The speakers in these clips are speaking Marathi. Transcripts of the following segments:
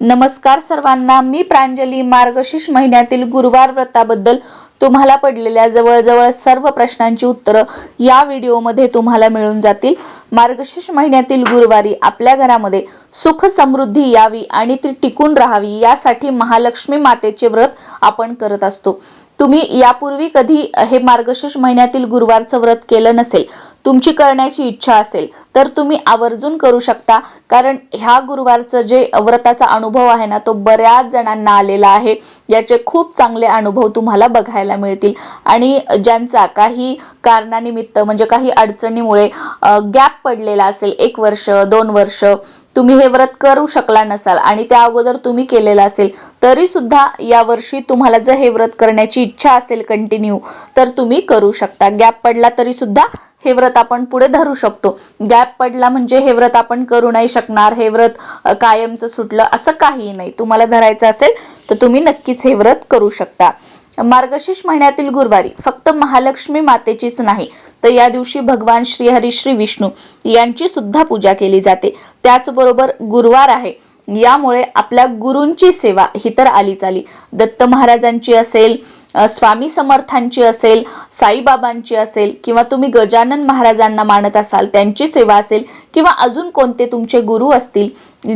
नमस्कार सर्वांना मी प्रांजली. मार्गशीर्ष महिन्यातील गुरुवार व्रताबद्दल तुम्हाला पडलेल्या जवळजवळ सर्व प्रश्नांची उत्तरं या व्हिडिओमध्ये तुम्हाला मिळून जातील. मार्गशीर्ष महिन्यातील गुरुवारी आपल्या घरामध्ये सुख समृद्धी यावी आणि ती टिकून राहावी यासाठी महालक्ष्मी मातेचे व्रत आपण करत असतो. तुम्ही यापूर्वी कधी हे मार्गशीर्ष महिन्यातील गुरुवारचं व्रत केलं नसेल तुमची करण्याची इच्छा असेल तर तुम्ही आवर्जून करू शकता. कारण ह्या गुरुवारचं जे व्रताचा अनुभव आहे ना तो बऱ्याच जणांना आलेला आहे. याचे खूप चांगले अनुभव तुम्हाला बघायला मिळतील. आणि ज्यांचा काही कारणानिमित्त म्हणजे काही अडचणीमुळे गॅप पडलेला असेल एक वर्ष दोन वर्ष तुम्ही हे व्रत करू शकला नसाल आणि त्या अगोदर तुम्ही केलेलं असेल तरी सुद्धा यावर्षी तुम्हाला जर हे व्रत करण्याची इच्छा असेल कंटिन्यू तर तुम्ही करू शकता. गॅप पडला तरी सुद्धा हे व्रत आपण पुढे धरू शकतो. गॅप पडला म्हणजे हे व्रत आपण करू नाही शकणार हे व्रत कायमचं सुटलं असं काही नाही. तुम्हाला धरायचं असेल तर तुम्ही नक्कीच हे व्रत करू शकता. मार्गशीर्ष महिन्यातील गुरुवारी फक्त महालक्ष्मी मातेचीच नाही तर या दिवशी भगवान श्रीहरी श्री विष्णू यांची सुद्धा पूजा केली जाते. त्याचबरोबर गुरुवार आहे. यामुळे आपल्या गुरूंची सेवा ही तर आलीच आली. दत्त महाराजांची असेल स्वामी समर्थांची असेल साईबाबांची असेल किंवा तुम्ही गजानन महाराजांना मानत असाल त्यांची सेवा असेल किंवा अजून कोणते तुमचे गुरु असतील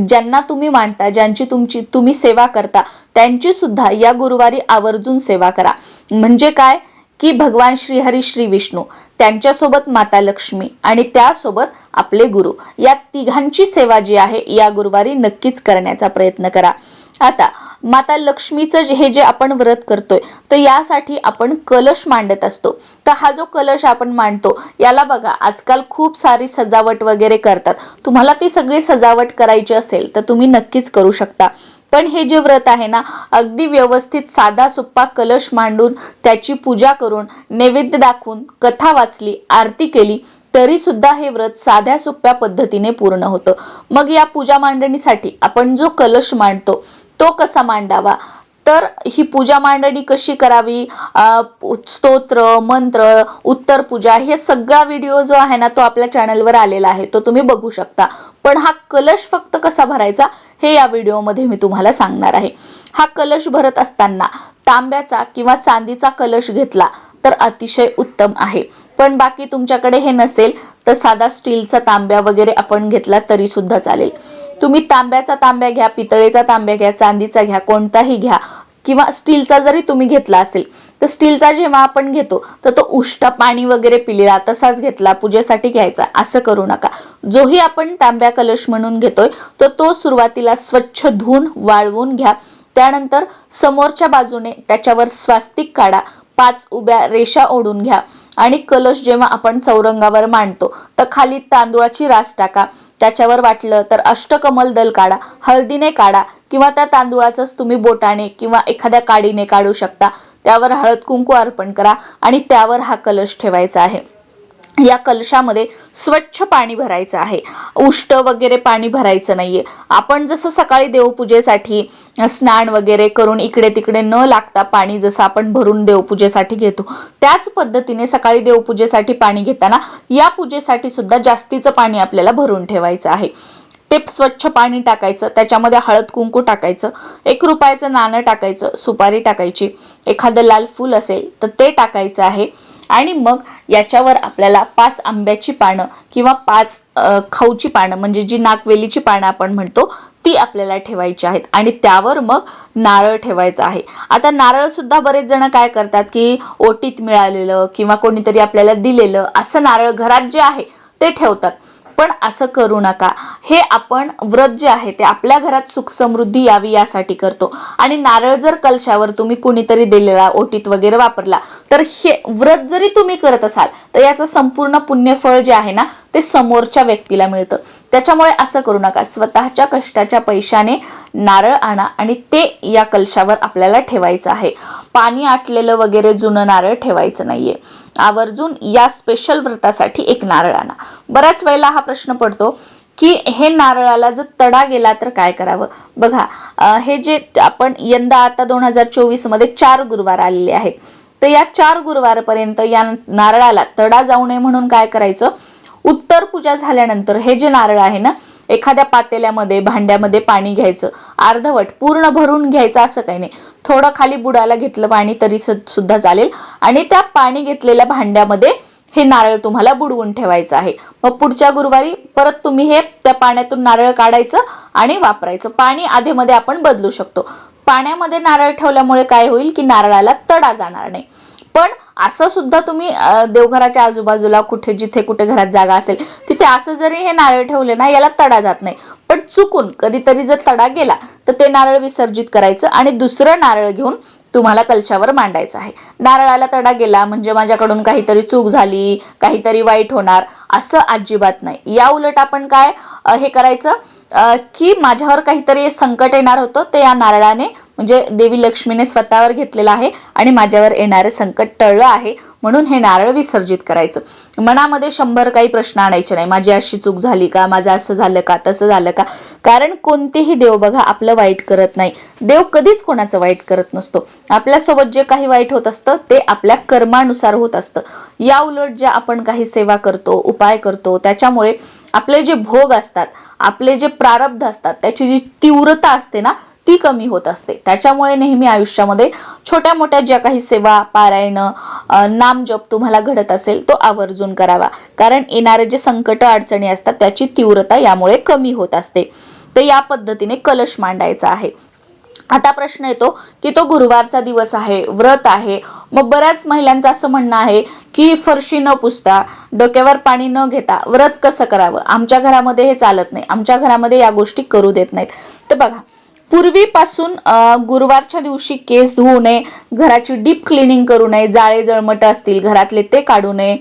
ज्यांना तुम्ही मानता ज्यांची तुमची तुम्ही सेवा करता त्यांची सुद्धा या गुरुवारी आवर्जून सेवा करा. म्हणजे काय? की भगवान श्रीहरी श्री विष्णू त्यांच्यासोबत माता लक्ष्मी आणि त्यासोबत आपले गुरु. या तिघांची सेवा जी आहे या गुरुवारी नक्कीच करण्याचा प्रयत्न करा. आता माता लक्ष्मीचं जे हे जे आपण व्रत करतोय तर यासाठी आपण कलश मांडत असतो. तर हा जो कलश आपण मांडतो याला बघा आजकाल खूप सारी सजावट वगैरे करतात. तुम्हाला ती सगळी सजावट करायची असेल तर तुम्ही नक्कीच करू शकता. पण हे जे व्रत आहे ना अगदी व्यवस्थित साधा सुप्पा कलश मांडून त्याची पूजा करून नैवेद्य दाखवून कथा वाचली आरती केली तरी सुद्धा हे व्रत साध्या सोप्या पद्धतीने पूर्ण होतं. मग या पूजा मांडणीसाठी आपण जो कलश मांडतो तो कसा मांडावा? तर ही पूजा मांडणी कशी करावी? स्तोत्र मंत्र उत्तर पूजा हे सगळा व्हिडिओ जो आहे ना तो आपल्या चॅनलवर आलेला आहे. तो तुम्ही बघू शकता. पण हा कलश फक्त कसा भरायचा? हे या व्हिडिओमध्ये मी तुम्हाला सांगणार आहे. हा कलश भरत असताना तांब्याचा किंवा चांदीचा कलश घेतला तर अतिशय उत्तम आहे. पण बाकी तुमच्याकडे हे नसेल तर साधा स्टीलचा तांब्या वगैरे आपण घेतला तरी सुद्धा चालेल. तुम्ही तांब्याचा तांब्या घ्या पितळेचा तांब्या घ्या चांदीचा घ्या कोणताही घ्या. किंवा स्टीलचा जरी तुम्ही घेतला असेल तर स्टीलचा जेव्हा आपण घेतो तर तो उष्टा पाणी वगैरे पिलेला तसाच घेतला पूजेसाठी घ्यायचा. असं करू नका. जोही आपण तांब्या कलश म्हणून घेतोय तर तो सुरुवातीला स्वच्छ धुवून वाळवून घ्या. त्यानंतर समोरच्या बाजूने त्याच्यावर स्वास्तिक काढा. पाच उभ्या रेषा ओढून घ्या. आणि कलश जेव्हा आपण चौरंगावर मांडतो तर खाली तांदूळाची रास टाका. त्याच्यावर वाटलं तर अष्टकमल दल काढा हळदीने काढा किंवा त्या तांदूळाचंच तुम्ही बोटाने किंवा एखाद्या काडीने काढू शकता. त्यावर हळद कुंकू अर्पण करा आणि त्यावर हा कलश ठेवायचा आहे. या कलशामध्ये स्वच्छ पाणी भरायचं आहे. उष्ट वगैरे पाणी भरायचं नाहीये. आपण जसं सकाळी देवपूजेसाठी स्नान वगैरे करून इकडे तिकडे न लागता पाणी जसं आपण भरून देवपूजेसाठी घेतो त्याच पद्धतीने सकाळी देवपूजेसाठी पाणी घेताना या पूजेसाठी सुद्धा जास्तीचं पाणी आपल्याला भरून ठेवायचं आहे. ते स्वच्छ पाणी टाकायचं त्याच्यामध्ये हळद कुंकू टाकायचं एक रुपयाचं नाणं टाकायचं सुपारी टाकायची एखादं लाल फूल असेल तर ते टाकायचं आहे. आणि मग याच्यावर आपल्याला पाच आंब्याची पानं किंवा पाच खाऊची पानं म्हणजे जी नागवेलीची पानं आपण म्हणतो ती आपल्याला ठेवायची आहेत. आणि त्यावर मग नारळ ठेवायचं आहे. आता नारळ सुद्धा बरेच जण काय करतात की ओटीत मिळालेलं किंवा कोणीतरी आपल्याला दिलेलं असं नारळ घरात जे आहे ते ठेवतात. पण असं करू नका. हे आपण व्रत जे आहे ते आपल्या घरात सुख समृद्धी यावी यासाठी करतो. आणि नारळ जर कलशावर तुम्ही कुणीतरी दिलेला ओटीत वगैरे वापरला तर हे व्रत जरी तुम्ही करत असाल तर याचं संपूर्ण पुण्यफळ जे आहे ना ते समोरच्या व्यक्तीला मिळतं. त्याच्यामुळे असं करू नका. स्वतःच्या कष्टाच्या पैशाने नारळ आणा आणि ते या कलशावर आपल्याला ठेवायचं आहे. पाणी आटलेलं वगैरे जुनं नारळ ठेवायचं नाहीये. आवर्जून या स्पेशल व्रतासाठी एक नारळ आणा बऱ्याच वेळेला हा प्रश्न पडतो की हे नारळाला जर तडा गेला तर काय करावं? बघा हे जे आपण यंदा आता दोन हजार चोवीसमध्ये चार गुरुवार आलेले आहेत. तर या चार गुरुवारपर्यंत या नारळाला तडा जाऊ नये म्हणून काय करायचं? उत्तर पूजा झाल्यानंतर हे जे नारळ आहे ना एखाद्या पातेल्यामध्ये भांड्यामध्ये पाणी घ्यायचं अर्धवट पूर्ण भरून घ्यायचं असं काही नाही. थोडं खाली बुडायला घेतलं पाणी तरी सुद्धा चालेल. आणि त्या पाणी घेतलेल्या भांड्यामध्ये हे नारळ तुम्हाला बुडवून ठेवायचं आहे. मग पुढच्या गुरुवारी परत तुम्ही हे त्या पाण्यातून नारळ काढायचं आणि वापरायचं. पाणी आधीमध्ये आपण बदलू शकतो. पाण्यामध्ये नारळ ठेवल्यामुळे काय होईल की नारळाला तडा जाणार नाही. पण असं सुद्धा तुम्ही देवघराच्या आजूबाजूला कुठे जिथे कुठे घरात जागा असेल तिथे असं जरी हे नारळ ठेवले ना याला तडा जात नाही. पण चुकून कधीतरी जर तडा गेला तर ते नारळ विसर्जित करायचं आणि दुसरं नारळ घेऊन तुम्हाला कलशावर मांडायचं आहे. नारळाला तडा गेला म्हणजे माझ्याकडून काहीतरी चूक झाली काहीतरी वाईट होणार असं अजिबात नाही. या उलट आपण काय हे करायचं की माझ्यावर काहीतरी संकट येणार होतं ते या नारळाने म्हणजे देवी लक्ष्मीने स्वतःवर घेतलेलं आहे आणि माझ्यावर येणारे संकट टळलं आहे म्हणून हे नारळ विसर्जित करायचं. मनामध्ये शंभर काही प्रश्न आणायचे नाही. माझी अशी चूक झाली का? माझं असं झालं का? तसं झालं का? कारण कोणतेही देव बघा आपलं वाईट करत नाही. देव कधीच कोणाचं वाईट करत नसतो. आपल्यासोबत जे काही वाईट होत असतं ते आपल्या कर्मानुसार होत असतं. या उलट ज्या आपण काही सेवा करतो उपाय करतो त्याच्यामुळे आपले जे भोग असतात आपले जे प्रारब्ध असतात त्याची जी तीव्रता असते ना ती कमी होत असते. त्याच्यामुळे नेहमी आयुष्यामध्ये छोट्या मोठ्या ज्या काही सेवा पारायण नामजप तुम्हाला घडत असेल तो आवर्जून करावा. कारण येणारे जे संकट अडचणी असतात त्याची तीव्रता यामुळे कमी होत असते. तर या पद्धतीने कलश मांडायचा आहे. आता प्रश्न येतो की तो गुरुवारचा दिवस आहे व्रत आहे. मग बऱ्याच महिलांचं असं म्हणणं आहे की फरशी न पुसता डोक्यावर पाणी न घेता व्रत कसं करावं? आमच्या घरामध्ये हे चालत नाही. आमच्या घरामध्ये या गोष्टी करू देत नाहीत. तर बघा पूर्वीपासून गुरुवारच्या दिवशी केस धुवू नये घराची डीप क्लिनिंग करू नये जाळे जळमट असतील घरातले ते काढू नये.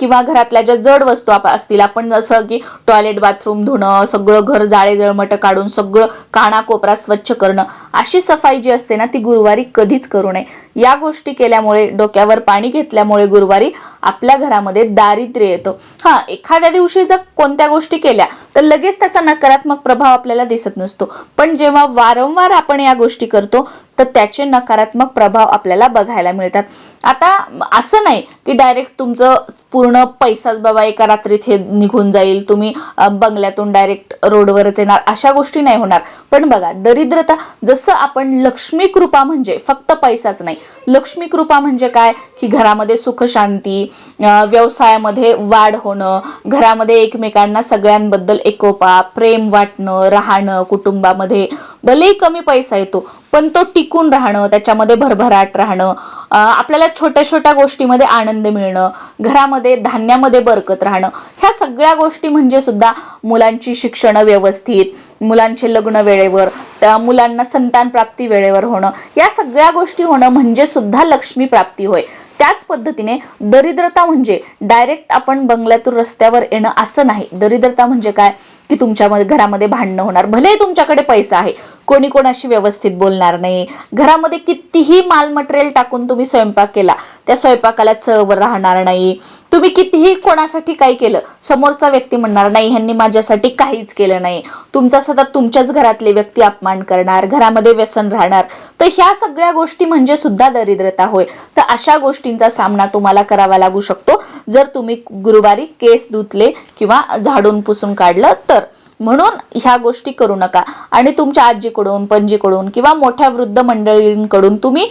किंवा घरातल्या ज्या जड वस्तू आप- असतील आपण जसं की टॉयलेट बाथरूम धुणं सगळं घर जाळे जळमट काढून सगळं कानाकोपरा स्वच्छ करणं अशी सफाई जी असते ना ती गुरुवारी कधीच करू नये. या गोष्टी केल्यामुळे डोक्यावर पाणी घेतल्यामुळे गुरुवारी आपल्या घरामध्ये दारिद्र्य येतं. हा एखाद्या दिवशी जर कोणत्या गोष्टी केल्या तर लगेच त्याचा नकारात्मक प्रभाव आपल्याला दिसत नसतो. पण जेव्हा वारंवार आपण या गोष्टी करतो तर त्याचे नकारात्मक प्रभाव आपल्याला बघायला मिळतात. आता असं नाही की डायरेक्ट तुमचं पूर्ण पैसाच बाबा एका रात्रीत हे निघून जाईल तुम्ही बंगल्यातून डायरेक्ट रोडवरच येणार अशा गोष्टी नाही होणार. पण बघा दरिद्रता जसं आपण लक्ष्मी कृपा म्हणजे फक्त पैसाच नाही. लक्ष्मी कृपा म्हणजे काय? की घरामध्ये सुखशांती व्यवसायामध्ये वाढ होणं घरामध्ये एकमेकांना सगळ्यांबद्दल एकोपा प्रेम वाटणं राहणं कुटुंबामध्ये भलेही कमी पैसा येतो पण तो टिकून राहणं त्याच्यामध्ये भरभराट राहणं आपल्याला छोट्या छोट्या गोष्टीमध्ये आनंद मिळणं घरामध्ये धान्यामध्ये बरकत राहणं ह्या सगळ्या गोष्टी म्हणजे सुद्धा मुलांची शिक्षण व्यवस्थित मुलांचे लग्न वेळेवर त्या मुलांना संतान प्राप्ती वेळेवर होणं या सगळ्या गोष्टी होणं म्हणजे सुद्धा लक्ष्मी प्राप्ती होय. त्याच पद्धतीने दरिद्रता म्हणजे डायरेक्ट आपण बंगल्यातून रस्त्यावर येणं असं नाही. दरिद्रता म्हणजे काय? की तुमच्यामध्ये घरामध्ये भांडणं होणार. भलेही तुमच्याकडे पैसा आहे कोणी कोणाशी व्यवस्थित बोलणार नाही. घरामध्ये कितीही माल मटेरियल टाकून तुम्ही स्वयंपाक केला त्या स्वयंपाकाला चव राहणार नाही. तुम्ही कितीही कोणासाठी काही केलं समोरचा व्यक्ती म्हणणार नाही ह्यांनी माझ्यासाठी काहीच केलं नाही. तुमचा सतत तुमच्याच घरातले व्यक्ती अपमान करणार घरामध्ये व्यसन राहणार. तर ह्या सगळ्या गोष्टी म्हणजे सुद्धा दरिद्रता होय. तर अशा गोष्टींचा सामना तुम्हाला करावा लागू शकतो. जर तुम्ही गुरुवारी केस धुतले किंवा झाडून पुसून काढलं तर म्हणून ह्या गोष्टी करू नका. आणि तुमच्या आजीकडून पणजीकडून किंवा मोठ्या वृद्ध मंडळींकडून तुम्ही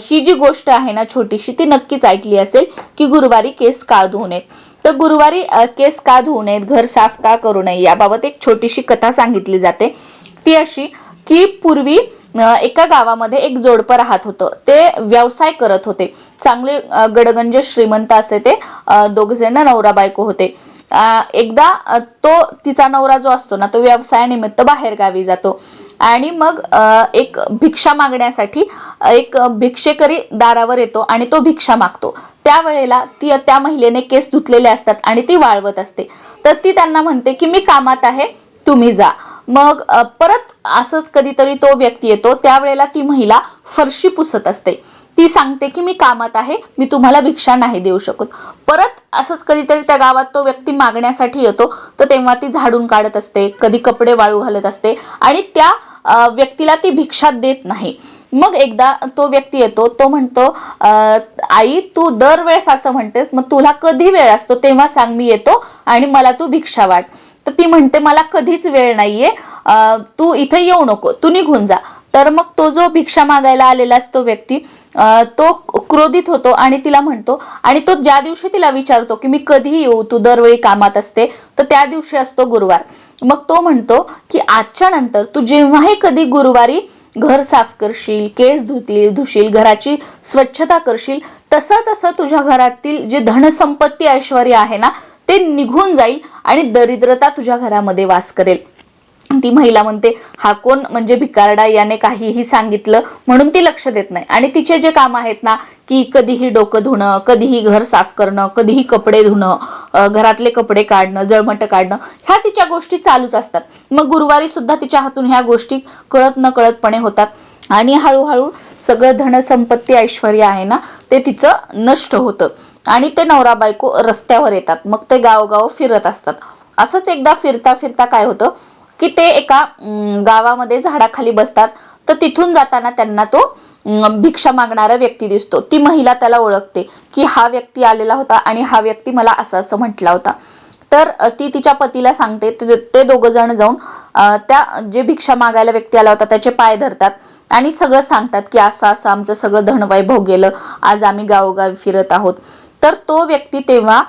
ही जी गोष्ट आहे ना छोटीशी ती नक्कीच ऐकली असेल की गुरुवारी केस का धुवू नयेत तर गुरुवारी केस का धुवू नयेत घर साफ का करू नये याबाबत एक छोटीशी कथा सांगितली जाते. ती अशी की पूर्वी एका गावामध्ये एक जोडपं राहत होतं. ते व्यवसाय करत होते. चांगले गडगंज श्रीमंत असे ते दोघजण नवरा बायको होते. एकदा तो तिचा नवरा जो असतो ना तो व्यवसायानिमित्त बाहेर गावी जातो. आणि मग एक भिक्षा मागण्यासाठी एक भिक्षेकरी दारावर येतो आणि तो भिक्षा मागतो. त्यावेळेला ती त्या महिलेने केस धुतलेले असतात आणि ती वाळवत असते. तर ती त्यांना म्हणते की मी कामात आहे तुम्ही जा. मग परत असंच कधीतरी तो व्यक्ती येतो. त्यावेळेला ती महिला फरशी पुसत असते. ती सांगते की मी कामात आहे मी तुम्हाला भिक्षा नाही देऊ शकत. परत असंच कधीतरी त्या गावात तो व्यक्ती मागण्यासाठी येतो तर तेव्हा ती झाडून काढत असते कधी कपडे वाळू घालत असते आणि त्या व्यक्तीला ती भिक्षा देत नाही. मग एकदा तो व्यक्ती येतो तो म्हणतो आई तू दरवेळेस असं म्हणतेस मग तुला कधी वेळ असतो? तेव्हा सांग मी येतो आणि मला तू भिक्षा वाट तर ती म्हणते मला कधीच वेळ नाहीये तू इथे येऊ नको तू निघून जा. तर मग तो जो भिक्षा मागायला आलेला असतो व्यक्ती तो क्रोधित होतो आणि तिला म्हणतो आणि तो ज्या दिवशी तिला विचारतो की मी कधी येऊ तू दरवेळी कामात असते तर त्या दिवशी असतो गुरुवार. मग तो म्हणतो की आजच्या नंतर तू जेव्हाही कधी गुरुवारी घर साफ करशील केस धुतील धुशील घराची स्वच्छता करशील तसं तसं तुझ्या घरातील जे धनसंपत्ती ऐश्वर्य आहे ना ते निघून जाईल आणि दरिद्रता तुझ्या घरामध्ये वास करेल. ती महिला म्हणते हा कोण? म्हणजे भिकारडा याने काहीही सांगितलं म्हणून ती लक्ष देत नाही. आणि तिचे जे काम आहेत ना की कधीही डोकं धुणं कधीही घर साफ करणं कधीही कपडे धुणं घरातले कपडे काढणं जळमट काढणं ह्या तिच्या गोष्टी चालूच असतात. मग गुरुवारी सुद्धा तिच्या हातून ह्या गोष्टी कळत न कळतपणे होतात. आणि हळूहळू सगळं धनसंपत्ती ऐश्वर आहे ना ते तिचं नष्ट होतं. आणि ते नवरा बायको रस्त्यावर येतात. मग ते गावगाव फिरत असतात. असंच एकदा फिरता फिरता काय होतं? की ते एका गावामध्ये झाडाखाली बसतात. तर तिथून जाताना त्यांना तो भिक्षा मागणारा व्यक्ती दिसतो. ती महिला त्याला ओळखते की हा व्यक्ती आलेला होता आणि हा व्यक्ती मला असं असं म्हटला होता. तर ती तिच्या पतीला सांगते. ते- दोघं जण जाऊन त्या जे भिक्षा मागायला व्यक्ती आला होता त्याचे पाय धरतात आणि सगळं सांगतात की असं असं आमचं सगळं धनवैभव गेलं. आज आम्ही गावोगावी फिरत आहोत. तर तो व्यक्ती तेव्हा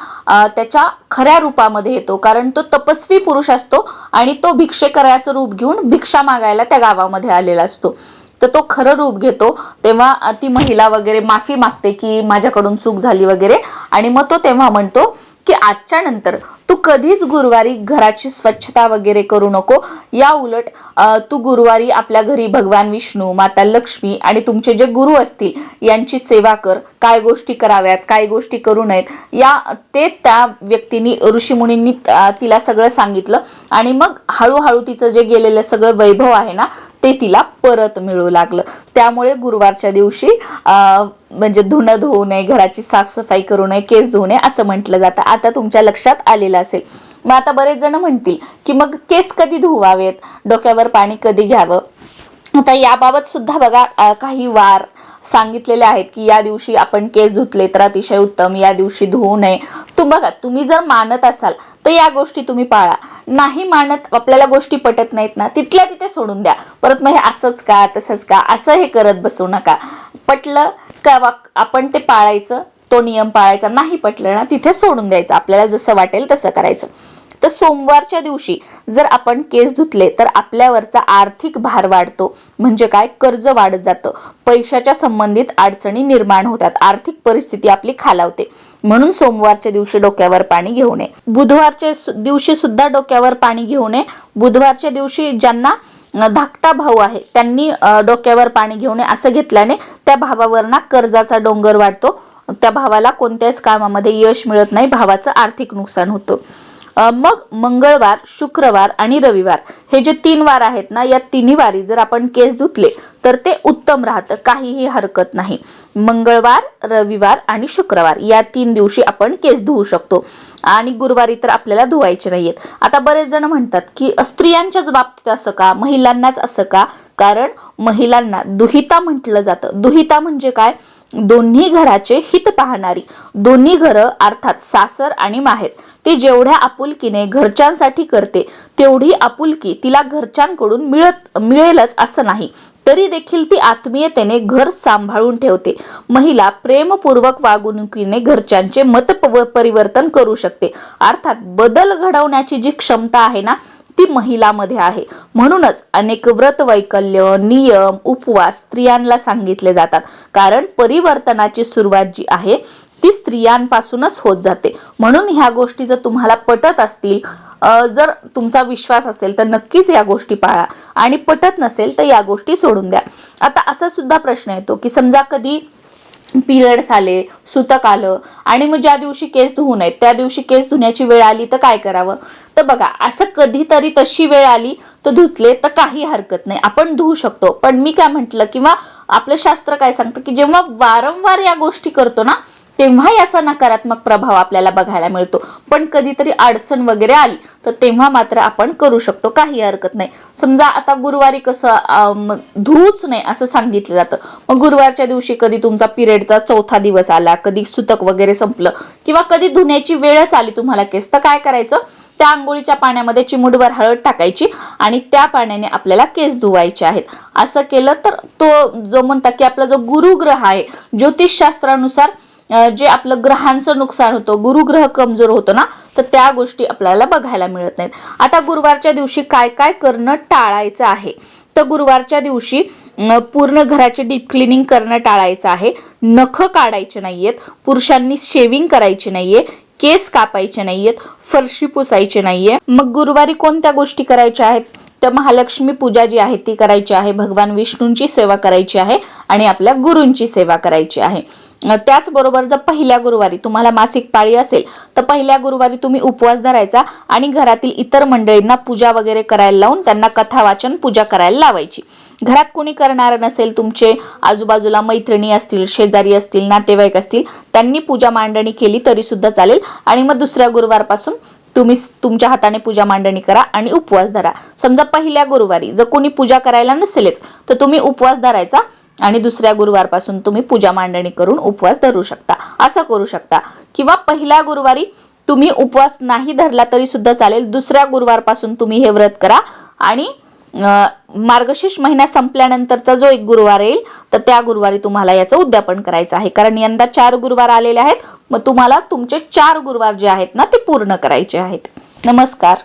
त्याच्या खऱ्या रूपामध्ये येतो. कारण तो तपस्वी पुरुष असतो आणि तो भिक्षेकराचं रूप घेऊन भिक्षा मागायला त्या गावामध्ये आलेला असतो. तर तो खरं रूप घेतो. तेव्हा ती महिला वगैरे माफी मागते की माझ्याकडून चूक झाली वगैरे. आणि मग तो तेव्हा म्हणतो की आजच्या नंतर तू कधीच गुरुवारी घराची स्वच्छता वगैरे करू नको. या उलट तू गुरुवारी आपल्या घरी भगवान विष्णू माता लक्ष्मी आणि तुमचे जे गुरु असतील यांची सेवा कर. काय गोष्टी कराव्यात काय गोष्टी करू नयेत. या ते त्या व्यक्तींनी ऋषीमुनींनी तिला सगळं सांगितलं. आणि मग हळूहळू तिचं जे गेलेलं सगळं वैभव आहे ना ते तिला परत मिळू लागलं. त्यामुळे गुरुवारच्या दिवशी म्हणजे धुणं धुवू नये घराची साफसफाई करू नये केस धुवू नये असं म्हटलं जातं. आता तुमच्या लक्षात आलेलं असेल. मग आता बरेच जण म्हणतील की मग केस कधी धुवावेत? डोक्यावर पाणी कधी घ्यावं? आता याबाबत सुद्धा बघा काही वार सांगितलेले आहेत की या दिवशी आपण केस धुतले तर अतिशय उत्तम या दिवशी धुवू नये. तू बघा तुम्ही जर मानत असाल तर या गोष्टी तुम्ही पाळा. नाही मानत आपल्याला गोष्टी पटत नाहीत ना तिथल्या तिथे सोडून द्या. परत मग हे असंच का तसंच का असं हे करत बसू नका. पटलं का वा- आपण ते पाळायचं तो नियम पाळायचा नाही पटलं ना तिथे सोडून द्यायचं. आपल्याला जसं वाटेल तसं करायचं. तर सोमवारच्या दिवशी जर आपण केस धुतले तर आपल्यावरचा आर्थिक भार वाढतो. म्हणजे काय? कर्ज वाढत जातं. पैशाच्या संबंधित अडचणी निर्माण होतात. आर्थिक परिस्थिती आपली खालावते. म्हणून सोमवारच्या दिवशी डोक्यावर पाणी घेऊ नये. बुधवारच्या दिवशी सुद्धा डोक्यावर पाणी घेऊ नये. बुधवारच्या दिवशी ज्यांना धाकटा भाऊ आहे त्यांनी डोक्यावर पाणी घेऊ नये असं घेतल्याने त्या भावावर ना कर्जाचा डोंगर वाढतो. त्या भावाला कोणत्याच कामामध्ये यश मिळत नाही. भावाचं आर्थिक नुकसान होतं. मग मंगळवार शुक्रवार आणि रविवार हे जे तीन वार आहेत ना या तिन्ही वारी जर आपण केस धुतले तर ते उत्तम राहतं काहीही हरकत नाही. मंगळवार रविवार आणि शुक्रवार या तीन दिवशी आपण केस धुवू शकतो. आणि गुरुवारी तर आपल्याला धुवायचे नाहीयेत. आता बरेच जण म्हणतात की स्त्रियांच्याच बाबतीत असं का महिलांनाच असं का? कारण महिलांना दुहिता म्हटलं जातं. दुहिता म्हणजे काय? दोन्ही घराचे हित पाहणारी. दोन्ही घरं अर्थात सासर आणि माहेर. ती जेवढ्या आपुलकीने घरच्यांसाठी करते तेवढी आपुलकी तिला घरच्यांकडून मिळत मिळेलच असं नाही. तरी देखील ती आत्मीयतेने घर सांभाळून ठेवते. महिला प्रेमपूर्वक वागणुकीने घरच्यांचे मत प- परिवर्तन करू शकते. अर्थात बदल घडवण्याची जी क्षमता आहे ना ती महिलामध्ये आहे. म्हणूनच अनेक व्रत वैकल्य नियम उपवास स्त्रियांना सांगितले जातात. कारण परिवर्तनाची सुरुवात जी आहे ती स्त्रियांपासूनच होत जाते. म्हणून ह्या गोष्टी जर तुम्हाला पटत असतील जर तुमचा विश्वास असेल तर नक्कीच या गोष्टी पाळा. आणि पटत नसेल तर या गोष्टी सोडून द्या. आता असा सुद्धा प्रश्न येतो की समजा कधी पिरियड्स आले सुतक आलं. आणि मग ज्या दिवशी केस धुवू नयेत त्या दिवशी केस धुण्याची वेळ आली तर काय करावं? तर बघा असं कधीतरी तशी वेळ आली तर धुतले तर काही हरकत नाही. आपण धुवू शकतो. पण मी काय म्हटलं किंवा आपलं शास्त्र काय सांगतं की जेव्हा वारंवार या गोष्टी करतो ना तेव्हा याचा नकारात्मक प्रभाव आपल्याला बघायला मिळतो. पण कधीतरी अडचण वगैरे आली तर तेव्हा मात्र आपण करू शकतो. काही हरकत नाही. समजा आता गुरुवारी कसं धुवूच नाही असं सांगितलं जातं. मग गुरुवारच्या दिवशी कधी तुमचा पिरियडचा चौथा दिवस आला कधी सुतक वगैरे संपलं किंवा कधी धुण्याची वेळच आली तुम्हाला केस तर काय करायचं? त्या आंघोळीच्या पाण्यामध्ये चिमुडभर हळद टाकायची आणि त्या पाण्याने आपल्याला केस धुवायचे आहेत. असं केलं तर तो जो म्हणता की आपला जो गुरुग्रह आहे ज्योतिषशास्त्रानुसार जे आपलं ग्रहांचं नुकसान होतं गुरुग्रह कमजोर होतो ना तर त्या गोष्टी आपल्याला बघायला मिळत नाहीत. आता गुरुवारच्या दिवशी काय काय करणं टाळायचं आहे? तर गुरुवारच्या दिवशी पूर्ण घराचे डीप क्लिनिंग करणं टाळायचं आहे. नख काढायचे नाहीयेत पुरुषांनी शेविंग करायची नाहीये केस कापायचे नाहीयेत फरशी पुसायची नाहीये. मग गुरुवारी कोणत्या गोष्टी करायच्या आहेत? तर महालक्ष्मी पूजा जी आहे ती करायची आहे भगवान विष्णूंची सेवा करायची आहे आणि आपल्या गुरूंची सेवा करायची आहे. त्याचबरोबर जर पहिल्या गुरुवारी तुम्हाला मासिक पाळी असेल तर पहिल्या गुरुवारी तुम्ही उपवास धरायचा आणि घरातील इतर मंडळींना पूजा वगैरे करायला लावून त्यांना कथा वाचन पूजा करायला लावायची. घरात कोणी करणार नसेल तुमचे आजूबाजूला मैत्रिणी असतील शेजारी असतील नातेवाईक असतील त्यांनी पूजा मांडणी केली तरी सुद्धा चालेल आणि मग दुसऱ्या गुरुवारपासून तुम्ही तुमच्या हाताने पूजा मांडणी करा आणि उपवास धरा. समजा पहिल्या गुरुवारी जर कोणी पूजा करायला नसेलच तर तुम्ही उपवास धरायचा आणि दुसऱ्या गुरुवारपासून तुम्ही पूजा मांडणी करून उपवास धरू शकता. असं करू शकता. किंवा पहिल्या गुरुवारी तुम्ही उपवास नाही धरला तरी सुद्धा चालेल. दुसऱ्या गुरुवारपासून तुम्ही हे व्रत करा. आणि मार्गशीर्ष महिना संपल्यानंतरचा जो एक गुरुवार येईल तर त्या गुरुवारी तुम्हाला याचं उद्यापन करायचं आहे. कारण यंदा चार गुरुवार आलेले आहेत. मग तुम्हाला तुमचे चार गुरुवार जे आहेत ना ते पूर्ण करायचे आहेत. नमस्कार.